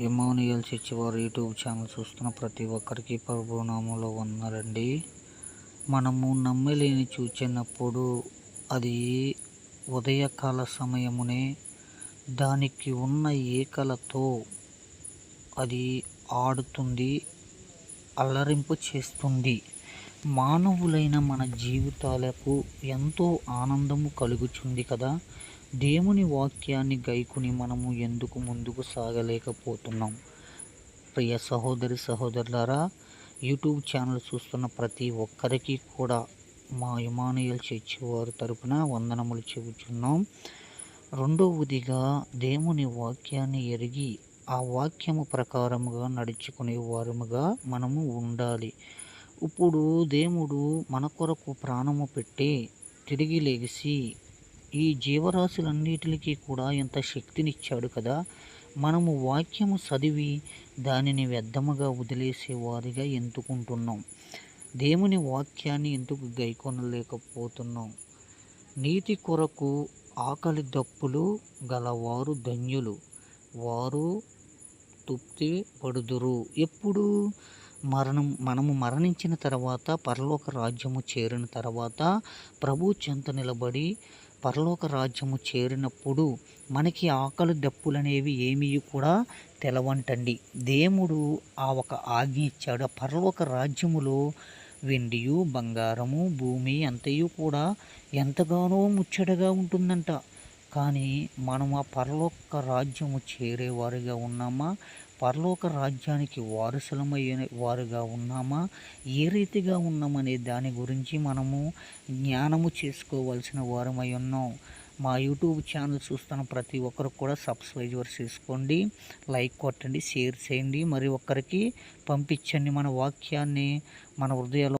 Emmanuel church వారి YouTube channel చూస్తున్న ప్రతి ఒక్కరికి ప్రభునామంలో ఉన్నారండి మనము నమ్మలేని చూచినప్పుడు అది ఉదయకాల సమయమునే దానికి ఉన్న ఏకలతో అది ఆడుతుంది అల్లరింపు చేస్తుంది. మానవులైన మన జీవితాలకు ఎంతో ఆనందము కలుగుతుంది కదా. దేవుని వాక్యాన్ని గైకుని మనము ఎందుకు ముందుకు సాగలేకపోతున్నాం? ప్రియ సహోదరి సహోదరులారా యూట్యూబ్ ఛానల్ చూస్తున్న ప్రతి ఒక్కరికి కూడా మా ఇమానుయల్ చర్చి వారి తరపున వందనములు చెబుతున్నాం రెండవదిగా దేవుని వాక్యాన్ని ఎరిగి ఆ వాక్యము ప్రకారముగా నడుచుకునే వారముగా మనము ఉండాలి. ఇప్పుడు దేవుడు మన కొరకు ప్రాణము పెట్టి తిరిగి లేచి ఈ జీవరాశులన్నిటికీ కూడా ఇంత శక్తినిచ్చాడు కదా. మనము వాక్యము చదివి దానిని వ్యర్థముగా వదిలేసే వారిగా ఎంచుకుంటున్నాం దేవుని వాక్యాన్ని ఎందుకు గైకొనలేకపోతున్నాం? నీతి కొరకు ఆకలి దప్పులు గలవారు ధన్యులు. వారు తృప్తి పడుదురు. ఎప్పుడు? మరణం మనము మరణించిన తర్వాత పరలోక రాజ్యము చేరిన తర్వాత ప్రభు చెంత నిలబడి పరలోక రాజ్యము చేరినప్పుడు మనకి ఆకలి దప్పులనేవి ఏమీ కూడా తెలవంటండి. దేవుడు ఆ ఒక ఆజ్ఞ ఇచ్చాడు. ఆ పరలోక రాజ్యములో వెండియు బంగారము భూమి అంతయు కూడా ఎంతగానో ముచ్చటగా ఉంటుందంట. కానీ మనం ఆ పరలోక రాజ్యము చేరేవారిగా ఉన్నామా? పరలోక రాజ్యానికి వారసులమైన వారుగా ఉన్నామా? ఏ రీతిగా ఉన్నామనే దాని గురించి మనము జ్ఞానము చేసుకోవాల్సిన వారమై ఉన్నాం. మా యూట్యూబ్ ఛానల్ చూస్తున్న ప్రతి ఒక్కరు కూడా సబ్స్క్రైబ్ చేసుకోండి లైక్ కొట్టండి షేర్ చేయండి. మరి ఒక్కరికి పంపించండి మన వాక్యాన్ని మన హృదయాలు